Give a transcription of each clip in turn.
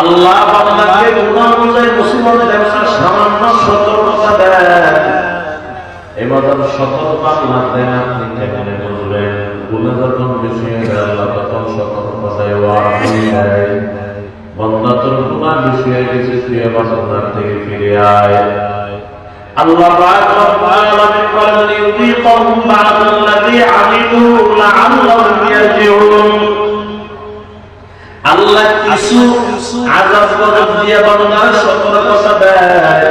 আল্লাহ বান্দাকে গুনাহ অনুযায়ী মুসিবত না সামান্য সতর্কতা দেন। এবার সতর্ক আল্লাহ দেন আপনি কেমনে বুঝবেন গুনাহ যখন বেশি আল্লাহ তখন সতর্কতা তোর বেশি হয়ে গেছে, তুই গুনাহ থেকে ফিরে আয়। আল্লাহ বলেন ইউযীকুহুম বা'দাল্লাযী আমিলু লা'আল্লাহুম ইয়ারজিউন আল্লাহ কিছু আযাব গজব দিয়ে বান্দার সতর্কতা দেয়।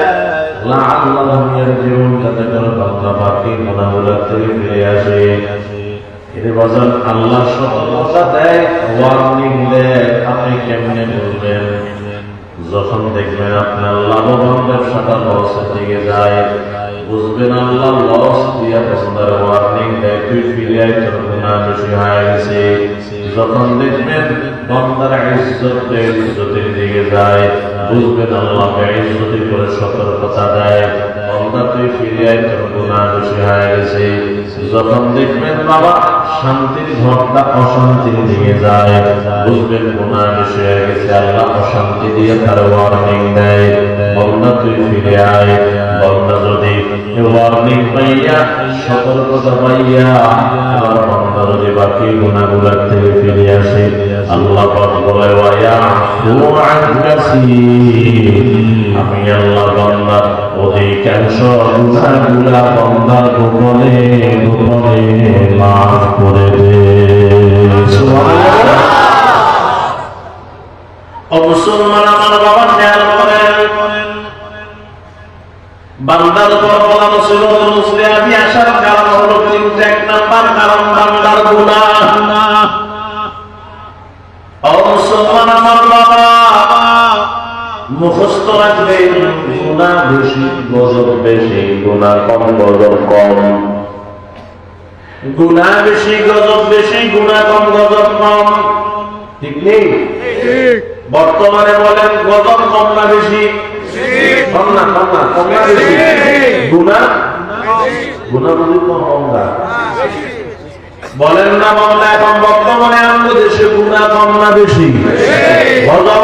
লা'আল্লাহুম ইয়ারজিউন যাতে করে বান্দা বাকি গুনাহগুলো থেকে ফিরে আসে। এর বাজার আল্লাহ সতর্কতা দেয়, ওয়ার্নিং দেয়, আপনি কেমনে বলবেন যখন দেখবেন আপনার লাভবান ব্যবসাটা লসের দিকে যায়, বুঝবেন আল্লাহ লস দিয়া বন্দার ওয়ার্নিং দেয়, তুই ফিরে আয় তোর গুণা বেশি হয়ে গেছে যখন দেখবেন বন্দার ইজ্জত ইজ্জতের দিকে যায়, বুঝবেন আল্লাহ ইজ্জতি করে সতর্কতা দেয়। বন্দা তুই ফিরে আয় তোর গুণা বেশি হয়ে গেছে। যখন দেখবেন বাবা শান্তির ঘরটা অশান্তির দিকে যায়, বুঝবেন গুণা বেশি হয়ে গেছে, আল্লাহ অশান্তি দিয়ে তার ওয়ার্নিং দেয়। বন্দা তুই ফিরে আয় বন্দা যদি ওয়ার্নিং পাইয়া সতর্কতা পাইয়া এবার বন্দা যদি বাকি গুণাগুলার থেকে ফিরে আসে, আল্লাহ বলে, ওয়া আমি আল্লাহ বন্দা অধিকাংশ গুণাগুলা গোপনে গোপনে মাফ করে দে। মুসলমান আমার বাবা খেয়াল করেন বান্দার উপর বলা মুসিবত মুসলে আমি আসার কারণ হলো কিন্তু এক নাম্বার কারণ বান্দার গুনাহ মুসলমান আমার বাবা। মুখস্থ রাখবেন। গুণা বেশি গজব বেশি গুণা কম গজব কম। গুণা বেশি গজব বেশি গুণা কম গজব কম। ঠিক নেই? বর্তমানে বলেন গজব কম না বেশি? কম না কম না কম না বেশি। গুণা? গুণা বুঝি কম না। বলেন না বাংলা এখন বর্তমানে আমাদের দেশে গুণা কম না বেশি? গজব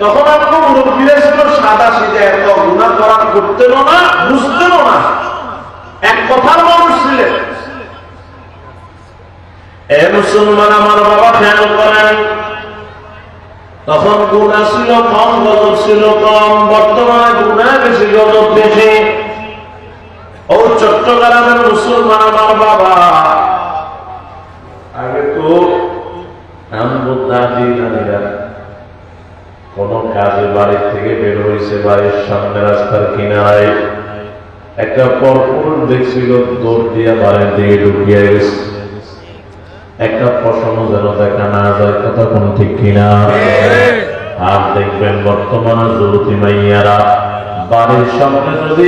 তখন আপনার মুরব্বীরা ছিল সাদা সিধে এত গুণা করা করতেন না, বুঝতেন না। এক কথার মানুষ ছিলেন। এ মুসলমান আমার বাবা খেয়াল করেন। তখন গুণা ছিল কম, গজব ছিল কম, বর্তমানে গুণা বেশি, গজব বেশি। ও চট্টগ্রামের মুসলমান আমার বাবা। আগে তো দাদি নারীরা কোন কাজে বাড়ি থেকে বের হয়েছে বাড়ির সামনে রাস্তার কিনারায়। একটা পরপুরুষ দেখছিল, দৌড় দিয়া বাড়ির দিকে ঢুকিয়ে গেছে। একটা প্রশ্ন যেন দেখা না যায়, কথা কোন ঠিক কিনা? আর দেখবেন বর্তমানে যুবতী মাইয়ারা, বাড়ির সামনে যদি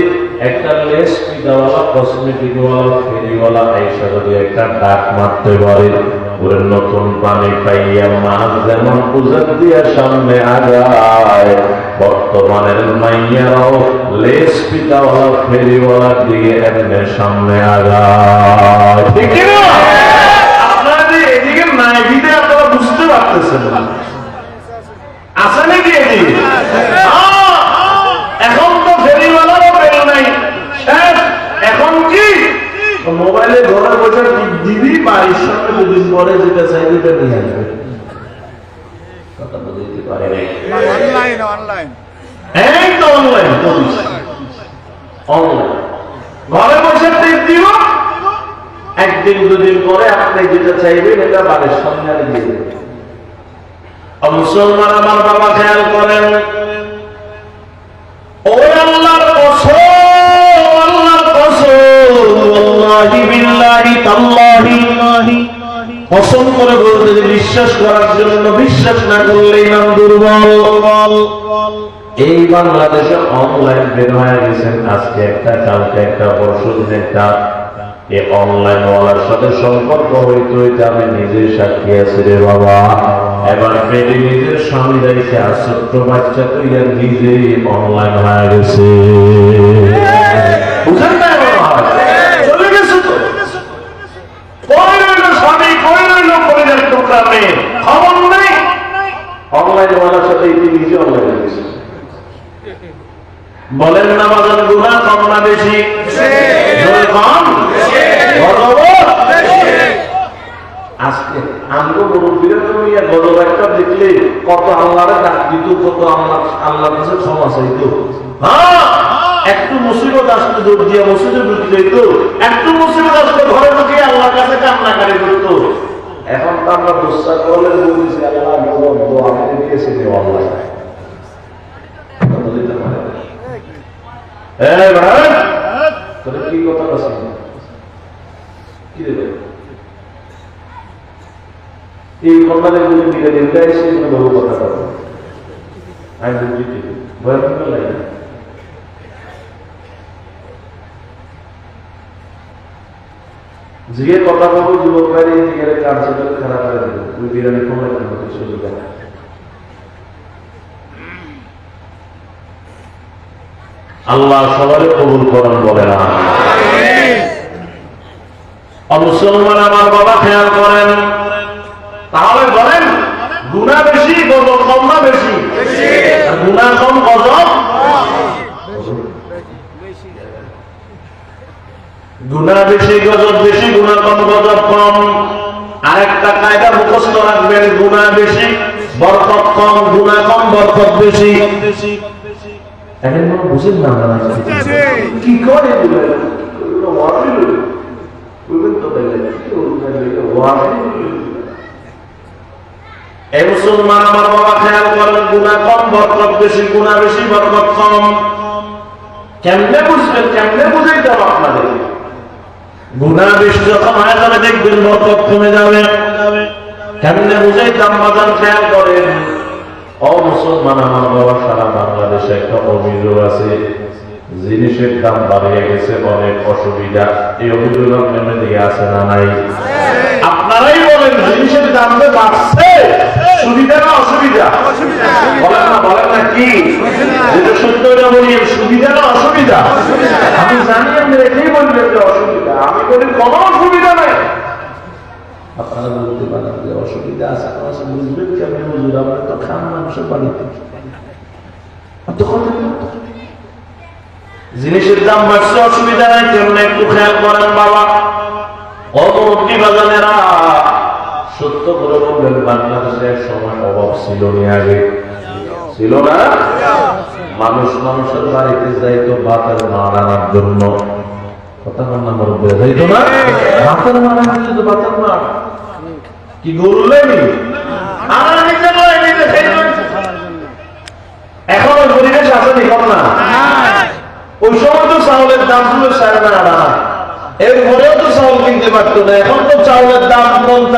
একটা লেস পিদাওয়ালা কসমেটিক ওয়ালা, ফেরিওয়ালা আইসা যদি একটা ডাক মারতে পারে ওর নতুন পানি পাইয়া মাছ যেমন পূজা দিয়া সামনে আগায় বর্তমানের মাইয়ারাও লেস পিতাওয়ালা ফেরিওয়ালা দিয়ে এমনি সামনে আগায়। ঠিক না? আপনারা এদিকে নাই দিতে আপনারা বুঝতে পারতেছেন না। আছে নাকি এদিকে? এখন তো ফেরিওয়ালারও ফেরি নাই। এখন কি? মোবাইলে ঘরে বসে দিবি বাড়ির সামনে দুদিন পরে যেটা চাই ওটা নিয়ে আসবে। কথা বুঝতে পারে অনলাইন অনলাইন এই তো অনলাইন অনলাইন ঘরে বসে দিব। একদিন দুদিন পরে আপনি যেটা চাইবেন এটা বাড়ির সামনে আর দিয়ে দেবেন। মুসলমান আমার বাবা খেয়াল করেন করে বলতে যে বিশ্বাস করার জন্য বিশ্বাস না করলে ইমান দুর্বল। এই বাংলাদেশে অনলাইন বের হয়ে গেছেন। আজকে একটা, কালকে একটা, পরশুদিন একটা। এই অনলাইন ওয়ালার সাথে সম্পর্ক হইতে হইতে আমি নিজের সাক্ষী আছি রে বাবা। এবার পেটে নিজের স্বামী দাঁড়িয়ে আর ছোট্ট বাচ্চা তো ইয়ার নিজেই অনলাইন হয়ে গেছে বুঝেন না মনে হয় চলে গেছে তো কই রইল স্বামী কই রইল মেয়ে খবর নেই। অনলাইন ওয়ালার সাথে এটি অনলাইন গেছে বলেন না গুণা কম বেশি? কত আল্লাহরে দিত, কত আল্লাহ, আল্লাহর কাছে হ্যাঁ একটু মুসিবত আসতো দৌড় দিয়ে মসজিদে ঢুকে যেত একটু মুসিবত আসতো ঘরে ঢুকে আল্লাহর কাছে কান্নাকারি করতো। এখন তো আমরা দুঃসার করলে বলতেছি আল্লাহ বলো আমি দিয়েছি আল্লাহ বুঝতে পারে? এই ভাই, তোর কি কথা আছে? কি দেবে? এই কন্যাদের গুলি মিলে দিলে এসে বহু কথা বলব আমি বুঝি ঠিক ভয়ঙ্কর লাগে জিগে কথা ভাবো যুবক বাইরে দিকে কার্যকর খারাপ করে দেবো তুই বিরিয়ানি কমে কেন সুযোগ দেখা। আল্লাহ সবারে কবুল করেন বলে না মুসলমান আমার বাবা খেয়াল করেন তাহলে বলেন গুণা বেশি গজব কম না বেশি গুণা কম গজব গুণা বেশি গজব বেশি গুণা কম গজব কম আরেকটা কায়দা মুখস্থ রাখবেন গুণা বেশি বরকত কম গুণা কম বরকত বেশি এখন মনে বুঝেন না আপনারা কি করে এগুলো? এগুলো ওয়াকিল হলো। বুঝলেন তো তাইলে? কি করবেন এগুলো? ওয়াকিল হলো। এই মুসলমান আমার বাবা খেয়াল করেন গুণা কম বরকত বেশি গুণা বেশি বরকত কম কেমনে বুঝবেন কেমনে বুঝাইতে হবে আপনাদের গুণা বেশি যখন হয়ে যাবে দেখবেন বরকত কমে যাবে। কেমনে বুঝাইতাম বাজার খেয়াল করেন। ও মুসলমান আমার বাবা সারা বাংলাদেশে একটা অভিযোগ আছে। জিনিসের দাম বাড়িয়ে গেছে অনেক অসুবিধা। এই অভিযোগ আপনাদের দিকে আছে না নাই? আপনারাই বলেন জিনিসের দাম তো বাড়ছে। সুবিধা না অসুবিধা? বলেন না বলেন না কি? যেটা সত্য এটা বলি সুবিধা না অসুবিধা? আমি জানি আপনি এটাই বলবেন যে অসুবিধা। আমি বলি কোনো অসুবিধা নাই। আপনারা বলতে পারেন যে অসুবিধা আছে আপনারা সব বুঝবেন কেমন হুজুর আমরা তো খান মানুষের বাড়িতে জিনিসের দাম বাড়ছে অসুবিধা নাই কেমন একটু খেয়াল করেন বাবা। ছিল আগে ছিল না? মানুষ মানুষের বাড়িতে যাইতো ভাতের মার জন্য। কথা না না? ভাতের মার কি পরিবেশ আছে নি কম না ওই সময় তো চাউলের দাম ছিল সাড়ে না এরপরেও তো চাউল কিনতে পারতো না, এখন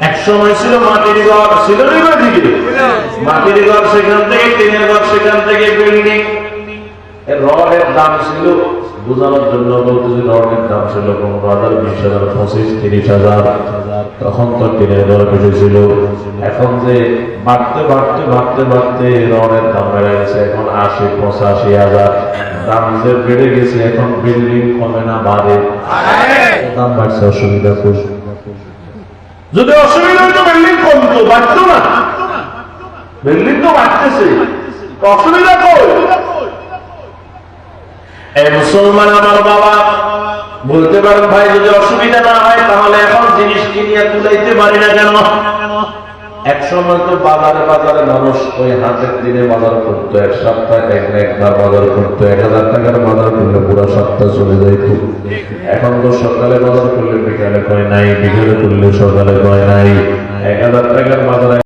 এক সময় ছিল মাটির ঘর ছিল দিকে মাটির ঘর সেখান থেকে টিনের ঘর সেখান থেকে বিল্ডিং রডের দাম ছিল বোঝানোর জন্য বলতেছি রডের দাম ছিল পনেরো হাজার বিশ হাজার পঁচিশ তিরিশ হাজার। তখন তো টিনের দর বেশি এখন যে বাড়তে বাড়তে বাড়তে বাড়তে রডের দাম বেড়ে গেছে। এখন আশি পঁচাশি হাজার। দাম যে বেড়ে গেছে এখন বিল্ডিং কমে না বাড়ে। দাম বাড়ছে অসুবিধা খুব। যদি অসুবিধা হতো বিল্ডিং কমতো বাড়তো না। বিল্ডিং তো বাড়তেছে। অসুবিধা কই? মুসলমান আমার বাবা, বলতে পারেন ভাই, যদি অসুবিধা না হয়, তাহলে এখন জিনিস কিনিয়া তুলাইতে পারি না কেন? এক সময় তো বাজারে বাজারে মানুষ ওই হাতের দিনে বাজার করতো। এক সপ্তাহে এক একবার বাজার করতো। এক হাজার টাকার বাজার করলে পুরো সপ্তাহ চলে যাইত এখন তো সকালে বাজার করলে বিকালে কয় নাই, বিকালে করলে সকালে কয় নাই। এক হাজার টাকার বাজারে